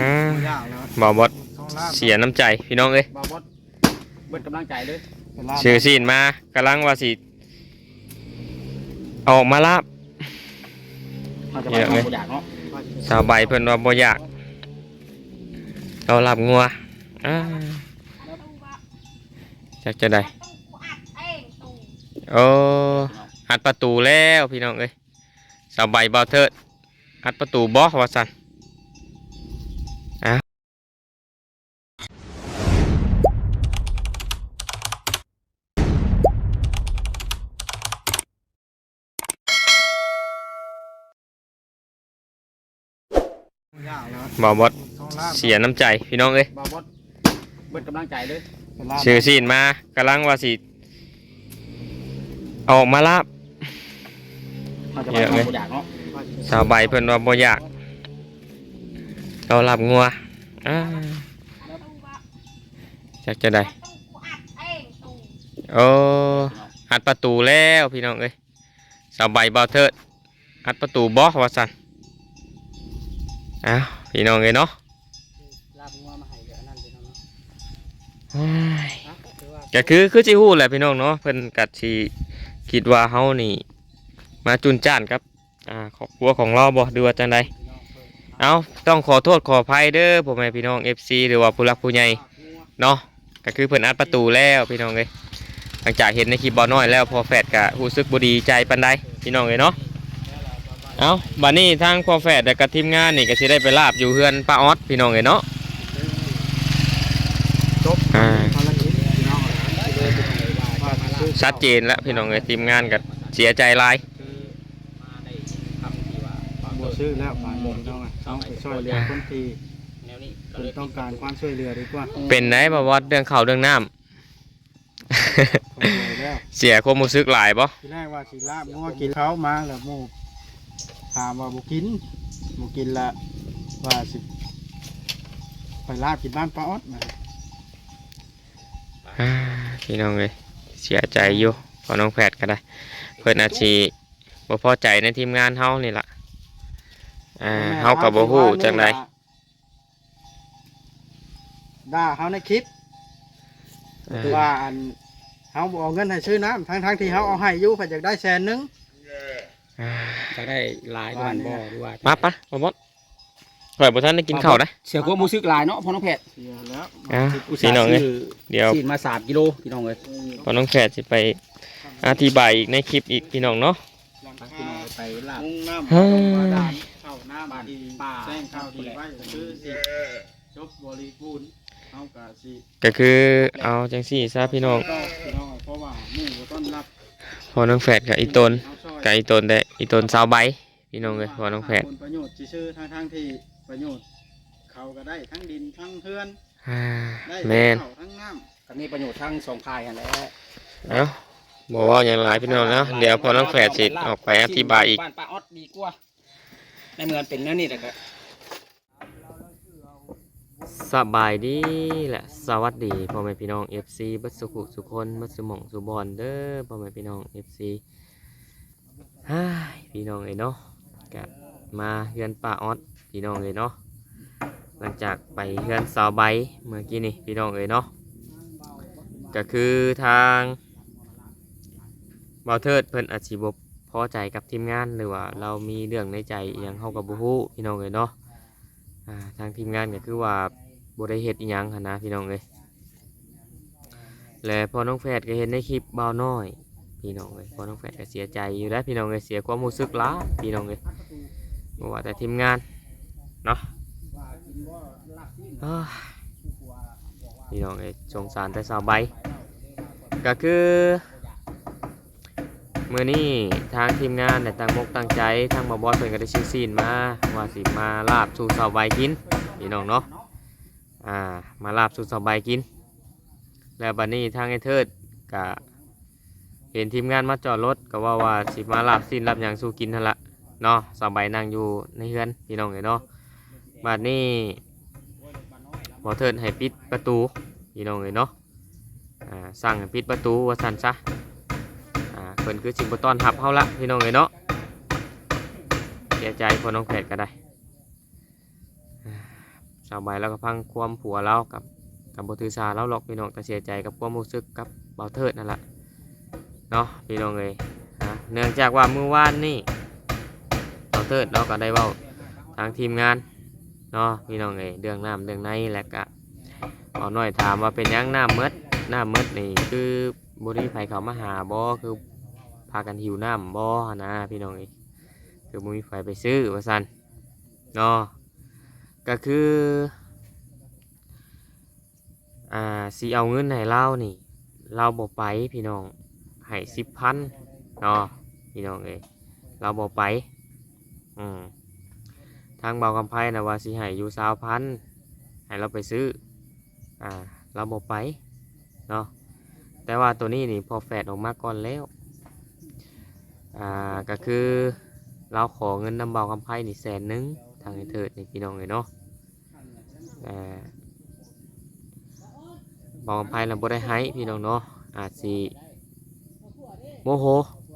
อืมบ่ยากแล้วบ่บดสองล้านเสียน้ำใจพี่น้องเอ้ยบาบดเบิดกำลังใจเลยเป็นล้านชื่อซีนมากำลังว่าสิออกมาลาบเราจะเยไปอะเอาเลยบ่อยากเนาะสาวใบเพิ่นว่าบ่อยากเราหลับงัวอ่าจักจะได้โอ้อัดประตูแล้วพี่น้องเอ้ยสาวใบเบาเทิดอัดประตูบ่ว่าซั่นอะ บ่ยากแล้วบ่บดสองล้านเสียน้ำใจพี่น้องเอ้ยบาบดเบิดกำลังใจเลยเป็นล้านชื่อซีนมากำลังว่าสิออกมาลาบเราจะไปเยอะเอาเลยบ่อยากเนาะสาวใบเพิ่นว่าบ่อยากเราหลับงัวอ่าจักจะได้โอ้อัดประตูแล้วพี่น้องเอ้ยสาวใบเบาเทิดอัดประตูบ่ว่าซั่นอ้าว พี่น้องเอ้ยเนาะลาบงัวมาให้กับอันนั่นพี่น้องเนาะเฮ้ยอะถือว่าก็คือคือสิฮู้แหละพี่น้องเนาะเพิ่นกัดสิคิดว่าเฮานี่ มาจุนจ้านครับอ่าครอบครัวของเราบ่ดูว่าจังไดพี่น้องเพิ่นเอาต้องขอโทษขออภัยเด้อพ่อแม่พี่น้อง FC หรือว่าผู้รักผู้ใหญ่เนาะก็คือเพิ่นอัดประตูแล้วพี่น้องเอ้ยหลังจากเห็นในคลิปบ่น้อยแล้วพอแฟดก็รู้สึกบ่ดีใจปานใดพี่น้องเอ้ยเนาะ เอาบัดนี้ทางพอแฟดและก็ทีมงานนี่ก็สิได้ไปลาบอยู่เฮือนป้าออดพี่น้องเอ้ยเนาะจบอ่าภารกิจพี่น้องว่าซื้อชัดเจนแล้วพี่น้องเอ้ยทีมงานก็เสียใจหลายคือมาได้คำที่ว่าบาบ่บดซื้อแล้วบาทพี่น้องอะต้องไปช่วยเหลือคนที่แนวนี้ก็เพิ่เลนยต้องการความช่วยเหลือดีกว่าเป็นไหนบ่ว่าเรื่องข้าวเรื่องน้ำผมเลยแล้วเสียความรู้สึกหลายบ่ทีแรกว่าสิลาบงัวกินเขามาแล้วหมู่ ถามว่าบ่กินบ่กินละว่าสิไปลาบกินบ้านป้าออดนะอ่าพี่น้องเลยเสียใจอยู่พอน้องแพทย์ก็ได้ เพื่อนอาชีบ่พอใจในทีมงานเฮานี่ล่ะอ่าเฮากับบ่ฮู้จังไดด่าเขาในคลิปอ่าว่าอันเขาบเอกเงินให้ซื้อน้ำทั้งทั้งๆที่เขาเอาให้อยู่เพิ่นอยากได้แสนหนึงอ่า จะได้หลายกว่าบ่หรือว่ามาปะบ่หมดข่อยบ่ทันได้กินข้าวนะเสียความรู้สึกหลายเนาะพ่อน้องแพทย์เสียแล้วอ่าอุตพี่ส่าห์น้องเอ้ยซื้อเดี๋ยวซีนมาสามกิโลพี่น้องเอ้ยพอน้องแพทย์สิไปอธิบายอีกในคลิปอีกพี่น้องเนาะพี่น้องไปลาบมุงน้เฮ้ยำบาดาลเข้าน้ำดีป่าแจ้งข้าวดีไว้ก็คือสิจบบริบูรณ์เขาก็สิก็คือเอาจังซี่ซะพี่น้องก็พี่น้องเพราะว่าหมู่ก็ต้อนรับ พอน้องแพทย์กับอีตนเอาซอยกับอีตนได้อีตนสาวใบพี่น้องเอ้ยพอน้องแพทย์ผลประโยชน์ชื่อๆทั้งทั้งๆที่ประโยชน์เขาก็ได้ทั้งดินทั้งเพื่อนอ่าได้แม่นทั้งข้าวทั้งน้ำก็มีประโยชน์ทั้งสองพายกันแหละเอ้าบอกว่าอย่างไรพี่น้องเนาะเดี๋ยวพอน้องแฝดสิออกไปอธิบายอีกบ้านป้าออดดีกว่าในเมืองเป็นแนวนี้แหละก็ สบายดีและสวัสดีพ่อแม่พี่น้อง FC บัดสุขุสุคนบัดสุหมองสุบอนเด้อพ่อแม่พี่น้อง FC ฮ่าพี่น้องเอ้ยเนาะกะมาเฮือนป้าออดพี่น้องเอ้ยเนาะหลังจากไปเฮือนสาวใบเมื่อกี้นี่พี่น้องเอ้ยเนาะก็คือทางบอเทิดเพิ่นอาชีบพอใจกับทีมงานหรือว่าเรามีเรื่องในใจอหยังเฮากับบ่ฮู้พี่น้องเอ้ยเนาะ อ่าทางทีมงานก็คือว่าบ่ได้เฮ็ดอีหยังหันนะพี่น้องเอ้ยและพอน้องแฝดก็เห็นในคลิปเบาน้อย พี่น้องเอ้ยพอน้องแฝดก็เสียใจอยู่แล้วพี่น้องเอ้ยเสียความรู้สึกล้าพี่น้องเอ้ยบ่ว่าแต่ทีมงานเนาะพี่น้องเอ้ยสงสารแต่สาวใบก็คือ มื้อนี้ทางทีมงานได้ตั้งมกตั้งใจทางบ่บอสเพิ่นก็ได้ชื่อซีนมาว่าสิมาลาบสู่สาวใบกินพี่น้องเนาะอ่ามาลาบสู่สาวใบกิน แล้วบัดนี้ทางไอ้เทิดก็เห็นทีมงานมาจอดรถก็ว่าว่าสิมาลาบสิ้นรับอย่างสู้กินนั่นละเนาะสบายนั่งอยู่ในเฮือนพี่น้องเลยเนาะบัดนี้บอเทิดให้ปิดประตูพี่น้องเลยเนาะอ่าสั่งให้ปิดประตูว่าสันซะ เพิ่นคือสิงบ่ต้อนรับเฮาละพี่น้องเลยเนาะเสียใจพอน้องแผดก็ได้อ่าสาวใบแล้วก็พังความผัวเรากับกับบถือสาเราหรอกพี่น้องแต่เสียใจกับความรู้สึกกับเบาเทิดนั่นแหละเนาะพี่น้องเลยเนื่องจากว่าเมื่อวานนี่เบาเทิดเราก็ได้เว้าทางทีมงานเนาะพี่น้องเลยเรื่องน้ำเรื่องในแหละก็ขอหน่อยถามว่าเป็นยังน้ำเมดน้ำเมดนี่คือบริไฟเขามาหาบ่คือ พากันหิวน้ำบ่หั้นนะพี่น้องเอ้ยคือบ่มีไฟไปซื้อว่าซั่นเนาะก็คืออ่าสิเอาเงินให้เรานี่เราบ่ไปพี่น้องให้สิบพันเนาะพี่น้องเอ้ยเราบ่ไปอืมทางเบากำไพนะว่าสิให้อยู่สาวพันให้เราไปซื้ออ่าเราบ่ไปเนาะแต่ว่าตัวนี้นี่พอแฟดออกมาก่อนแล้ว อ่าก็คือเราขอเงินนำเบากำไพ่นี่แสนหนึงทางไอเถิดนี่พี่น้องเลยเนาะอ่อบอกอภัยเราบ่ได้ให้พี่น้องเนาะอาจสิโมโห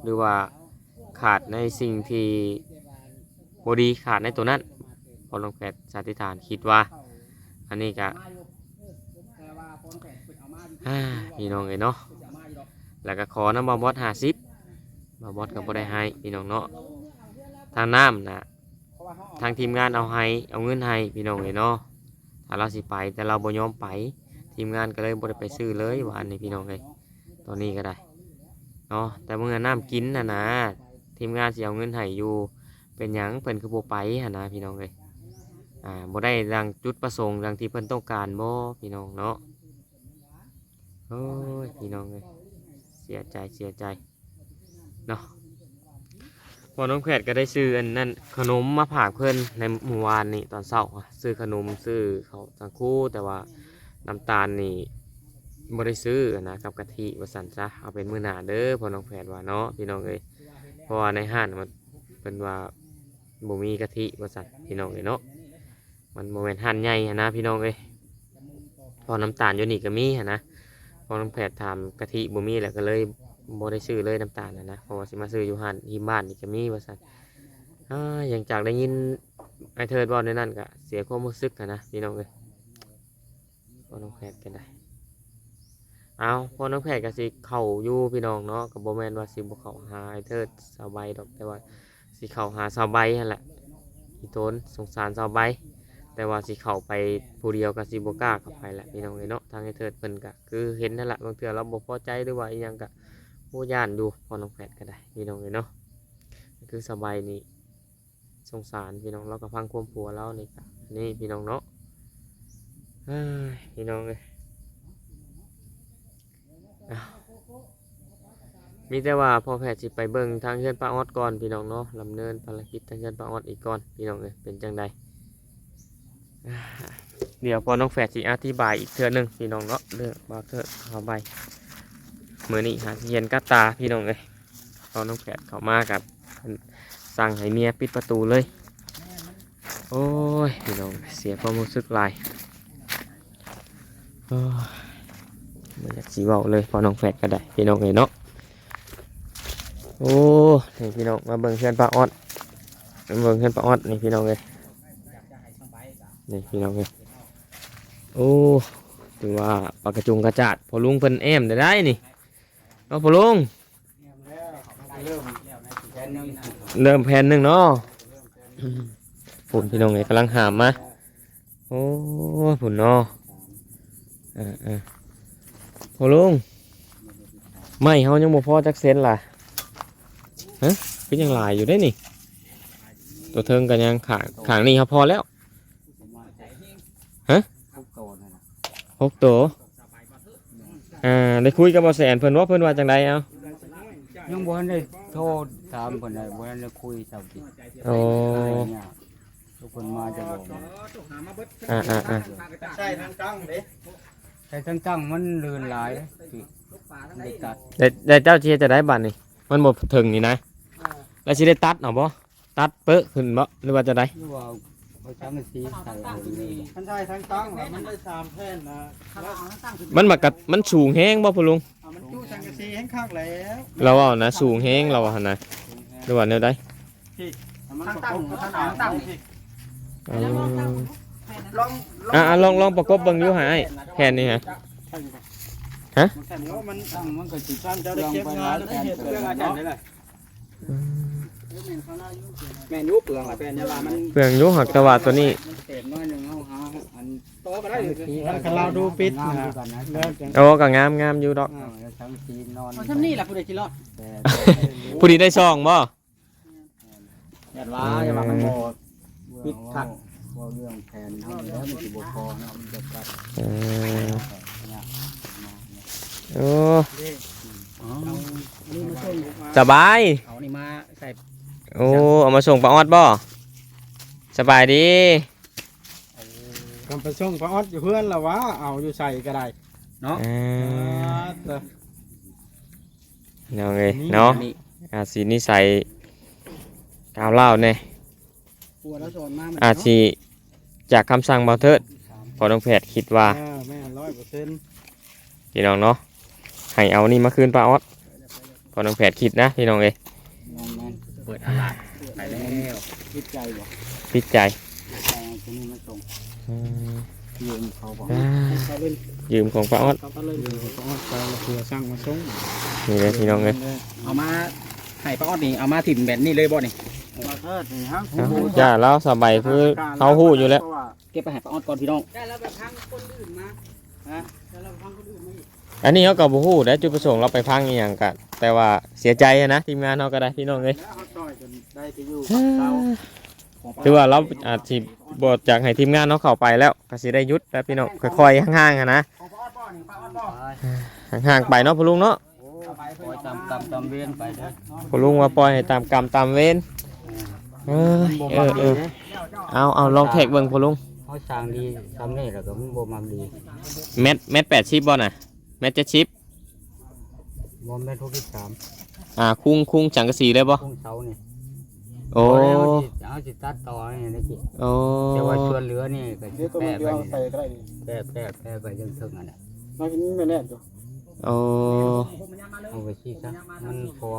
หรือว่าขาดในสิ่งที่บดีขาดในตัวนั้นพอลงแพทย์สันติฐานคิดว่า อันนี้ก็พี่น้องเลยเนาะแล้วก็ขอน้ำบาบอสห้าสิบ บาบอสก็บ่ได้ให้พี่น้องเนาะทางน้ำนะทางทีมงานเอาให้เอาเงินให้พี่น้องเลยเนาะถ้าเราสิไปแต่เราบ่ยอมไปทีมงานก็เลยบ่ได้ไปซื้อเลยว่าอันนี้พี่น้องเลยตอนนี้ก็ได้เนาะแต่เมื่อน้ำกินนะนะทีมงานสิเอาเงินให้อยู่เป็นหยังเพิ่นคือบ่ไปหั่นนะพี่น้องเลยอ่าบ่ได้ดังจุดประสงค์ดังที่เพิ่นต้องการบ่พี่น้องเนาะโอ้ยพี่น้องเลยเสียใจเสียใจ เนาะพอน้องแขกก็ได้ซื้ออันนั้นขนมมาผากเพื่อนในเมื่อวานนี่ตอนเช้าอะซื้อขนมซื้อเขาวสังคู่แต่ว่าน้ำตาลนี่บ่ได้ซื้อนะกับกะทิวสันซะเอาเป็นมื้อหน้าเด้อพอน้องแขกว่าเนาะพี่น้องเอ้ยเพราะว่าในห้างมันเป็นว่าบ่มีกะทิวสันพี่น้องเอ้ยเนาะมันโมเมนต์ห้านใหญ่นะ พี่น้องเอ้ยพอน้ำตาลอยู่นี่ก็มีนะพอน้องแขกถามกะทิบ่มีแหละก็เลย บ่ได้ซื้อเลยน้ำตาลนะนะเพราะว่าสิมาซื้ออยู่หันที่บ้านนี่ก็มีว่าซั่นอ่าอย่างจากได้ยินไอเทิดบอกในนั้นก็เสียความรู้สึกอะนะพี่น้องเอ้ยพอน้องแพทกันได้เอาพอน้องแพทก็สิเข้าอยู่พี่น้องเนาะก็บ่แมนว่าสิบเข้าหาไอเทิดสาวใบดอกแต่ว่าสิเข้าหาสาวใบนั่นแหละอีโตนสงสารสาวใบแต่ว่าสิเข้าไปผู้เดียวก็สิบก้าเข้าไปแหละพี่น้องเอ้ยเนาะทางไอเทิดเพิ่นก็คือเห็นนั่นแหละบางเทื่อเราบ่พอใจหรือว่าอีหยังก็ ผู้ย่านดูพอน้องแฝดก็ได้พี่น้องเลยเนาะคือสบายนี่สงสารพี่น้องเราก็ฟังความผัวเรานี่ก็นี่พี่น้องเนาะพี่น้องเลยมีแต่ว่าพอแพทย์สิไปเบิ่งทางเฮือนป้าออดก่อนพี่น้องเนาะลำเนินภารกิจทางเฮือนป้าออดอีกก่อนพี่น้องเลยเป็นจังใดเดี๋ยวพอน้องแฝดสิอธิบายอีกเทื่อหนึงพี่น้องเนาะเรื่องบาเทอร์เข้าไป มือนี้หาเย็นกัดตาพี่น้องเลยเอาน้องแฝดเขามากับสั่งให้เมียปิดประตูเลย โอ้ยพี่น้องเสียความรู้สึกลายโอ้ยไม่อยากสีเบาเลยพอน้องแฝดก็ได้พี่น้องเลยเนาะโอ้นี่พี่น้องมาเบิ่งเพื่อนป้าออดมาเบิ่งเพื่อนป้าออดนี่พี่น้องเลยนี่พี่น้องเลยโอ้ถือว่าปากระจุงกระจาดพอลุงเพิ่นแอมได้ได้นี่ เอาพอลุงเริ่มแผ่นหนึ่งเนาะฝุ่นพี่น้องเลยกำลังหามมาโอ้ฝุ่นเนาะอ่าอ่าพอลุงไม่เขายังบ่พอจักเซนล่ะฮะก็ยังหลายอยู่ได้นี่ ตัวเทิงกันยังขางขางนี่ครับพอแล้วหกตัว อ่าได้คุยกับบอแสนเพิ่นว่าเพิ่นว่าจังไดเอายังบ่ทันได้โทษถามเพิ่นได้บ่ทันได้คุยเจ้ากิจโอ้ เนี่ยทุกคนมาจะบอกอ่าอ่าอ่า ใช่ทางตั้งเด้แต่ทั้งตั้งมันลื่นหลายสิได้ตัดได้ได้เจ้าเชียจะได้บัตรนี่มันบ่ถึงนี่นะแล้วสิได้ตัดเอาบ่ตัดเปอะขึ้นบ่หรือว่าจะได้หรือว่า เอาจังสีใส่เอาเลยท่านใช่ทางตั้งแล้วมันได้สามแผ่นนะแล้วมันมากัดมันสูงแฮงบ่พ่อลุงเอามันจู้สังกะสีให้ข้างแล้วเราเอานะสูงแฮงเราหั่นนะหรือว่าแนวใดเอามันประกบกับทางตั้งนี่เออลองอะอะลองลองประกบเบิ่งอยู่หาไอ้แผ่นนี่ฮะ ฮะแต่ว่ามันตั้งมันก็สิท่านเจ้าได้เก็บงานแล้วได้เห็นเรื่องอาจารย์ได้เลย แม่นยุบเปลืองหลายแปลนเนี่ยว่ามันเปลืองอยู่หักแต่ว่าตัวนี้เศษน้อยหนึงเอาหาอันโตก็ได้อยู่ถ้าเราดูปิดงามนะคือกันนะแล้วจังโอ้ก็งามงามอยู่ดอกเออแล้วทั้งทีนอนเอาทำนี่แหละผู้ใดจิรอดแต่ผู้ดีได้ซองบ่อย่าว่าอย่าว่ามันบ่ปิดขัดบ่เรื่องแผนเฮาแล้วมันสิบ่พอเนาะมันจะตัดเออเนี่ยโอ้อ๋อนี่มาส่งสบายเอานี่มาใส่ โอ้เอามาส่งป้าออดบ่สบายดีคำประชงพระออดอยู่เพื่อนละวะเอาอยู่ใส่ก็ได้เนาะอ่าเออเนาะเอ้ยเนาะนี่อาจสินิสัยกาวเล่าวเนี่ยปัวแล้วสอนมามันอาจสิจากคำสั่งบ่เทิดพอน้องแพทย์คิดว่าเออแม่ร้อยเปอร์เซ็นต์พี่น้องเนาะให้เอานี่มาคืนป้าออดพอน้องแพทย์คิดนะพี่น้องเอ้ยงานนั้น เปิดอาลาดไปแล้วคิดใจบ่พิดใจแต่ตัวนี้มาส่งอืมยืมเขาบอกอ่าเขาเล่นยืมของป้าออดเขาก็เล่นอยู่พระออดไปแล้วเพื่อสร้างมาส่งนี่เลยพี่น้องเอ้ยเอามาให้ป้าออดนี่เอามาถิ่มแบบนี้เลยบ่นี่มาเทิดนี่ฮะเอาจ้าแล้วสบายคือเขาหู้อยู่แล้วเก็บไปให้ป้าออดก่อนพี่น้องได้แล้วแบบพังคนอื่นมาฮะได้แล้วพังคนอื่นมาอีกอันนี้เขาก็บ่ฮู้ได้จุดประสงค์เราไปพังอีหยังกันแต่ว่าเสียใจอะนะทีมงานเราก็ได้พี่น้องเอ้ยแล้วเขาต่อย จนได้ที่อยู่กับเราของป้าถือว่าเราอาจสิบ่อยากให้ทีมงานเราเข้าไปแล้วก็สิได้หยุดแล้วพี่น้องค่อยๆห่างๆอะนะของป้าออดบ่นี่ป้าออดบ่ห่างๆไปเนาะพ่อลุงเนาะเอาไปปล่อยตามกรรมตามเวรไปเด้อพ่อลุงว่าปล่อยให้ตามกรรมตามเวรเออเออเออเอาเอาลองแท็กเบิ่งพ่อลุงเขาสร้างดีทำนี่แล้วก็มันบ่มักดีเม็ดเม็ดแปดชิปบ่น่ะเม็ดเจ็ดชิปบ่แม่นทุกที่สามอ่าคุ้งคุ้งจังกะสีเลยบ่พุ่งเสานี่ โอ้บ่ได้เอาสิเอาสิตัดต่อนี่นะจิโอ้แต่ว่าส่วนเหลือนี่ก็เดี๋ยวตัวแปะเดีไปยวนี่ใส่ก็ได้ดิแปะแปะแปะไปจนถึงอันน่ะนอกจากนี้ไม่แน่จ้ะโอ้เอาไปสิซะมันพอ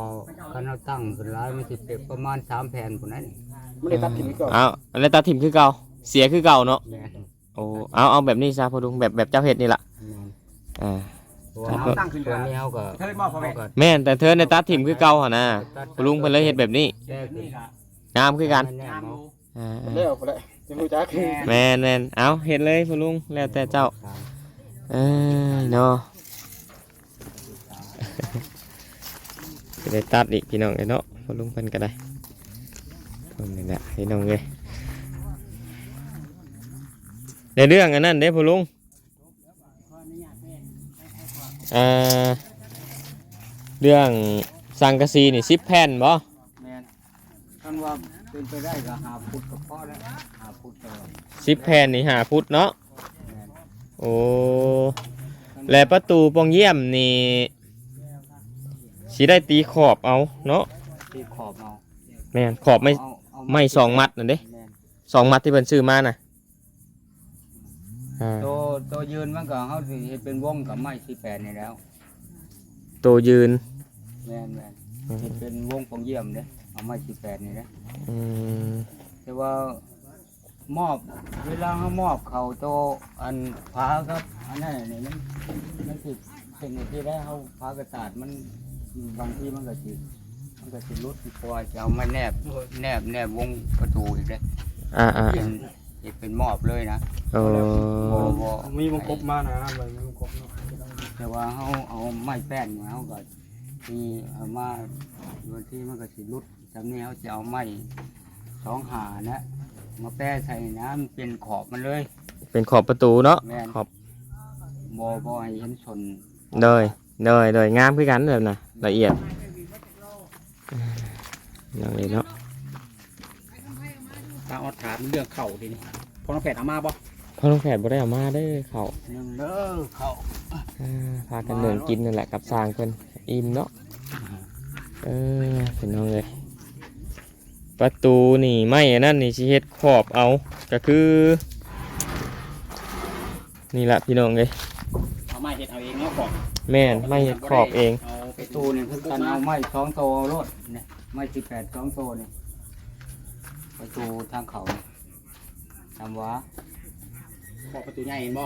คันเอาตั้งขึ้นหลายมันสิเป็นประมาณ3แผ่นพุ่นนั้นนี่ไม่ได้ตัดทิ้งก่อนเอาอะไรตาถิ่มคือเก่าเสียคือเก่าเนาะแม่นโอ้เอาเอาแบบนี้ซะพ่อลุงแบบแบบเจ้าเฮ็ดนี่ล่ะแม่นอ่าเพราะว่าเอาตั้งขึ้นส่วนนี้เฮาก็เฮ้ยบ่พ่อแม่เฮาก็แม่นแต่เธอในตาถิ่มคือเก่าหั่นน่ะพ่อลุงเพิ่นเลยเฮ็ดแบบนี้แก้ขึ้น งามคือกันแน่ๆเนาะอ่าเลี้ยวไปเลยจะรู้จักแม่นแม่นเอาเฮ็ดเลยพ่อลุงแล้วแต่เจ้าเอ้ยเนาะจะได้ตัดอีกพี่น้องเลยเนาะพอลุงเพิ่นก็ได้คนนี่แหละพี่น้องเลยในเรื่องอันนั้นเด้พอลุงอ่าเรื่องสังกะสีนี่สิบแผ่นบ่แม่น คันว่าเป็นไปได้ก็หาพุทธก็พอแล้วหาพุทธก็สิบแผ่นนี่หาพุทธเนาะแม่นโอ้และประตูปองเยี่ยมนี่สิได้ตีขอบเอาเนาะที่ขอบเอาแม่นขอบไม่เอาเอาไม่สองมัดน่ะเด้แม่นสองมัดที่เพิ่นซื้อมาน่ะอ่าตัวตัวยืนมันก็เฮาสิเฮ็ดเป็นวงกับไม้ที่แปดนี่แล้ว ตัวยืน แม่นแม่นเฮ็ดเป็นวงปองเยี่ยมเด้ เอาไม้ที่แปดนี่นะอืมแต่ว่ามอบเวลาเฮามอบเขาโตอันพาครับอันนั้นนี่มันมันสิเป็นที่ได้เฮาพากระตาดมันบางทีมันก็สิมันก็สิหลุดสิปล่อยจะเอามาแนบแนบแนบวงประตูอีกเด้อ่าอ่าเป็นเฮ็ดเป็นมอบเลยนะโอ้บ่บ่มีวงกบมานะเลยมีวงกบเนาะแต่ว่าเฮาเอาไม้แป้นเนี่ยเฮาก็มีเอามาบางทีมันก็สิหลุด จำนี้เฮาจะเอาไม้สองหานะมาแป้ใส่น้ำเป็นขอบมันเลย เป็นขอบประตูเนาะแม่น ขอบบ่บ่ให้เห็นชนเดยเดยเดยงามคือกันแบบน่ะละเอียดอย่างนี้เนาะป้าออดถามเรื่องเข่าดินี่พอน้องแผดเอามาบ่พ่อลุงแผดบ่ได้เอามาเด้อเขาหนึ่งเด้อเขาอ่าพากันเดินกินนั่นแหละกับสร้างเพิ่นอิ่มเนาะเออเป็นน้องเลย ประตูนี่ไม่อันนั่นนี่สิเฮ็ดขอบเอาก็คือ นี่แหละพี่น้องเลยเอามาเฮ็ดเอาเองเนาะบอกแม่นไม่เฮ็ดขอบเองเอาไปประตู้ตูนี่คือการเอาไม้สองโตรถเนี่ยไม้สิบแปดสองโตเนี่ยประตูทางเขาเนี่ยทำว่าขอบประตูใหญ่เห็นบ่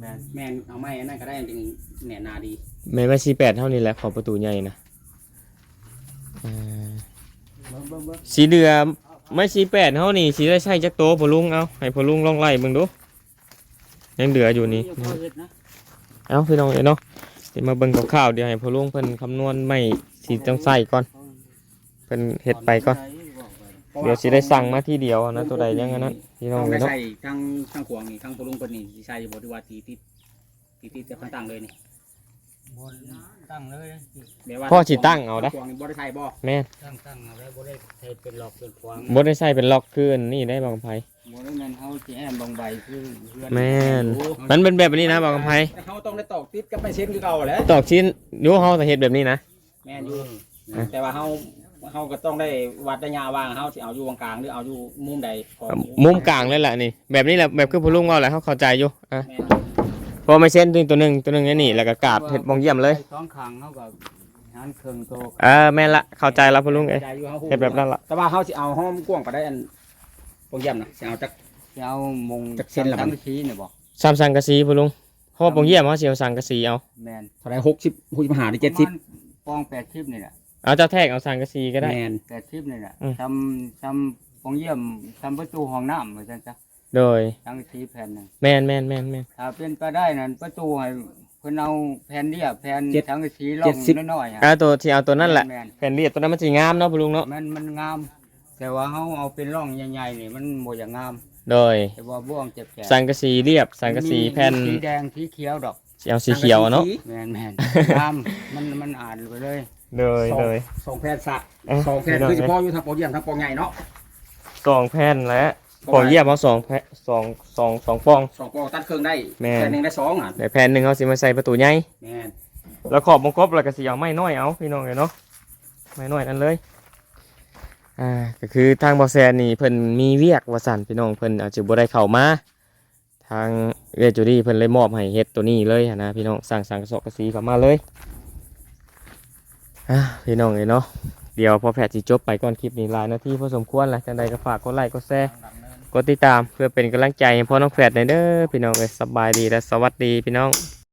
แม่นแม่นเอาไม้อันนั้นก็ได้จึงแหน่นาดีแม่นไม่สี่แปดเท่านี้แหละขอบประตูใหญ่นะอ่าเบิ่งเบิ่งเบิ่ง สีเดือไม่สีแปดเท่านี้สีได้ใช่จักโตพอลุงเอาให้พอลุงลองไล่เบิ่งดูยังเดืออยู่นี่อย่าพอเฮ็ดนะเอาพี่น้องเอ้ยเนาะเดี๋ยวมาเบิ่งกับข้าวเดี๋ยวให้พอลุงเพิ่นคำนวณไม่สีต้องใส่ก่อนเพิ่นเฮ็ดไปก่อนเดี๋ยวสิได้สั่งมาที่เดียวนะตัวใดยังอันนั้นพี่น้องเอ้ได้ยเนาะใส่ทั้งทั้งขวงนี่ทั้งปลุงคนนี่สิใส่บทว่าตีติดตีติดจะข้างตั้งเลยนี่ บนตั้งเลยแบบว่าพ่อสิตั้งเอาได้ขวางนี่บ่ได้ใส่บ่แม่นตั้งตั้งเอาไว้บ่ได้เทเป็นหลอกเป็นขวางบ่ได้ใส่เป็นล็อกคืนนี่ได้บางไผบ่ได้แม่นเฮาสิแอมบางใบคือเพื่อนแม่นมันเป็นแบบนี้นะบางไผเขาต้องได้ตอกติดกับไปเส้นคือเก่าแหล้วตอกชิ้นอยู่เฮาจะเฮ็ดแบบนี้นะ แม่นอยู่อะแต่ว่าเฮาเฮาก็ต้องได้วัดระยะว่างเฮาสิเอาอยู่กลางๆหรือเอาอยู่มุมใดของมุมกลางเลยแหละนี่ แบบนี้แหละแบบคือพอลุงเว่าแหละเฮาเข้าใจอยู่อะ แม่น พอไม่เส้นตัวตัวหนึงตัวหนึงนี่แล้วก็กราบเฮ็ดมองเยี่ยมเลยสองข้างเฮาก็หันเครื่องโตเออแม่นละเข้าใจแล้วพอลุงเอ้ยใจอยู่เฮาฮู้เฮ็ดแบบนั้นล่ะแต่ว่าเฮาสิเอาห้องกว้างไปได้อันโปรแกรมน่ะสิเอาจัก สิเอามงจักเส้นละมัน ทั้งชี้เนี่ยบ่ซ้ำสังกะสีพอลุงเพราะว่ามองเยี่ยมเฮาสิเอาสังกะสีเอาแม่นเท่าไหร่60 65หรือ70ประมาณปอง80นี่แหละเอาเจ้าแทกเอาสังกะสีก็ได้ แม่น80นี่แหละอืม ทำทำปองเยี่ยมทำประตูห้องน้ำว่าซั่นจ้ะ โดยทั้งชี้แผ่นหนึงแม่นแม่นแม่นแม่น ถ้าเป็นไปได้นั่นประตูให้เพิ่นเอาแผ่นเดียวแผ่นทั้งชี้ร่องน้อยๆอะอ่าตัวที่เอาตัวนั่นแหละม่นแผ่นเรียบตัวนั้นมันสิงามเนาะพอลุงเนาะมันมันงาม แต่ว่าเขาเอาเป็นร่องใหญ่ๆนี่มันโมอย่างงาม โดย แต่ว่าบ่วงเจ็บแขนสังกะสีเรียบ สังกะสีแผ่นมีสีแดงสีเขียวดอกสิเอาสีเขียวเนาะแมนแมนงามมันมันอ่านไปเลยโดยโดย สองแผ่นสะเอ๊ะสองแผ่นพี่น้องคือเฉพาะอยู่ทางโปรแกรมทางโปรใหญ่เนาะ สองแผ่นและ ของเยี่ยมเอาสองแผ่นสองสองสองฟอง สองโปรตัดเครื่องได้แม่นแผ่นหนึงได้สองอะในแผ่นหนึ่งเขาสิมาใส่ประตูใหญ่ แม่นแล้วขอบบังครบแล้วก็สิเอาไม้น้อยเอาพี่น้องเลยเนาะไม้น้อยนั่นเลยอ่าก็คือทางบอแซนนี่เพิ่นมีเวียกว่าสั่นพี่น้องเพิ่นอาจจะบ่ได้เข้ามาทางเอจูดี้เพิ่นเลยมอบให้เฮ็ดตัวนี้เลยหั้นนะพี่น้องสั่งสั่งกระสอบกระสีเข้ามาเลยอ่าพี่น้องเลยเนาะเดี๋ยวพอแพทย์สิจบไปก่อนคลิปนี้หลายนาทีพอสมควรแล้วจังใดก็ฝากกดไลค์กดแชร์ กดติดตามเพื่อเป็นกำลังใจให้พ่อน้องแฝดในเด้อพี่น้องเอ้ยสบายดีและสวัสดีพี่น้อง